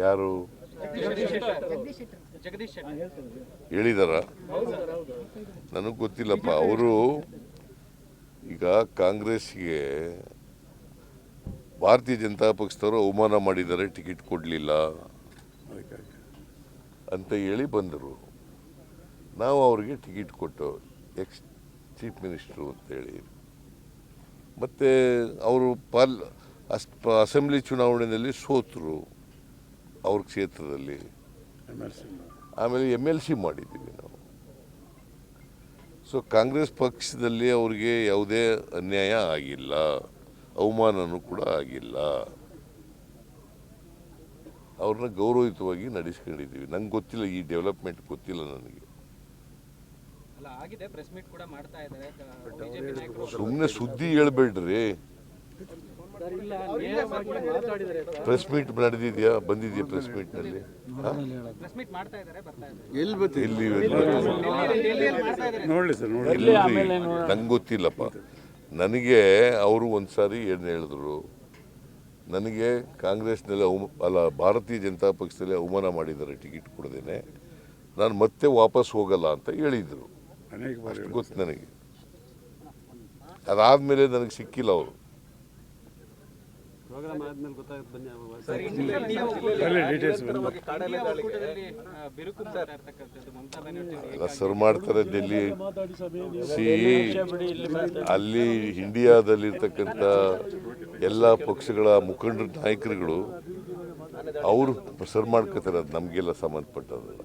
ಯಾರು? ಜಗದೀಶ್ ಶೆಟ್ಟರ್ ಹೇಳಿದಾರ? ಹೌದು ಸರ್ ಹೌದು. ನನಗೆ ಗೊತ್ತಿಲ್ಲಪ್ಪ. ಅವರು ಈಗ ಕಾಂಗ್ರೆಸ್ಗೆ ಭಾರತೀಯ ಜನತಾ ಪಕ್ಷದವರು ಅವಮಾನ ಮಾಡಿದ್ದಾರೆ ಟಿಕೆಟ್ ಕೊಡಲಿಲ್ಲ. ಅಂತ ಹೇಳಿ ಬಂದರು. ನಾವು ಅವರಿಗೆ ಟಿಕೆಟ್ ಕೊಟ್ಟು ಎಕ್ಸ್ ಚೀಫ್ ಮಿನಿಸ್ಟ್ರು ಅಂತೇಳಿ ಮತ್ತು ಅವರು ಪಾಲ್ ಅಸ್ ಅಸೆಂಬ್ಲಿ ಚುನಾವಣೆಯಲ್ಲಿ ಸೋತರು ಅವ್ರ ಕ್ಷೇತ್ರದಲ್ಲಿ. ಆಮೇಲೆ ಎಂ ಎಲ್ ಸಿ ಮಾಡಿದ್ದೀವಿ ನಾವು. ಸೊ ಕಾಂಗ್ರೆಸ್ ಪಕ್ಷದಲ್ಲಿ ಅವ್ರಿಗೆ ಯಾವುದೇ ಅನ್ಯಾಯ ಆಗಿಲ್ಲ ಅವಮಾನನೂ ಕೂಡ ಆಗಿಲ್ಲ. ಅವ್ರನ್ನ ಗೌರವಯುತವಾಗಿ ನಡೆಸ್ಕೊಂಡಿದ್ದೀವಿ. ನಂಗೆ ಗೊತ್ತಿಲ್ಲ ಈ ಡೆವಲಪ್ಮೆಂಟ್ ಗೊತ್ತಿಲ್ಲ ನನಗೆ. ಅಲ್ಲ ಆಗಿದೆ ಪ್ರೆಸ್ ಮೀಟ್ ಕೂಡ ಮಾಡ್ತಾ ಇದ್ದಾರೆ. ಬಿಜೆಪಿ ನಾಯಕರು ಸುಮ್ಮನೆ ಸುದ್ದಿ ಹೇಳ್ಬೇಡ್ರಿ. ಪ್ರೆಸ್ ಮೀಟ್ ನಡೆದಿದ್ಯಾ? ಬಂದಿದ್ಯಾ ಪ್ರೆಸ್ ಮೀಟ್ನಲ್ಲಿ? ಇದ್ದಾರೆ ಬರ್ತಾ ಇದ್ದಾರೆ. ಎಲ್ಲಿ ಬರ್ತೀವಿ ಎಲ್ಲಿ ಮಾಡ್ತಾ ಇದ್ದಾರೆ. ನೋಡಲಿ ಸರ್ ನೋಡಿ ಎಲ್ಲಿ ನಂಗೆ ಗೊತ್ತಿಲ್ಲಪ್ಪ. ನನಗೆ ಅವರು ಒಂದ್ಸಾರಿ ಏನು ಹೇಳಿದ್ರು? ನನಗೆ ಕಾಂಗ್ರೆಸ್ನಲ್ಲಿ ಅವಮ ಅಲ್ಲ ಭಾರತೀಯ ಜನತಾ ಪಕ್ಷದಲ್ಲಿ ಅವಮಾನ ಮಾಡಿದ್ದಾರೆ ಟಿಕೆಟ್ ಕೊಡದೇನೆ. ನಾನು ಮತ್ತೆ ವಾಪಸ್ ಹೋಗಲ್ಲ ಅಂತ ಹೇಳಿದರು. ಅನೇಕ ಬಾರಿ ಗೊತ್ತು ನನಗೆ. ಅದಾದಮೇಲೆ ನನಗೆ ಸಿಕ್ಕಿಲ್ಲ ಅವರು. ಎಲ್ಲ ಸರ್ ಮಾಡ್ತಾರೆ ಡೆಲ್ಲಿ ಸಿ ಅಲ್ಲಿ ಇಂಡಿಯಾದಲ್ಲಿರ್ತಕ್ಕಂಥ ಎಲ್ಲ ಪಕ್ಷಗಳ ಮುಖಂಡರ ನಾಯಕರುಗಳು ಅವರು ಸರ್ ಮಾಡ್ಕೋತಾರೆ ಅದು ನಮಗೆಲ್ಲ ಸಂಬಂಧಪಟ್ಟದಲ್ಲ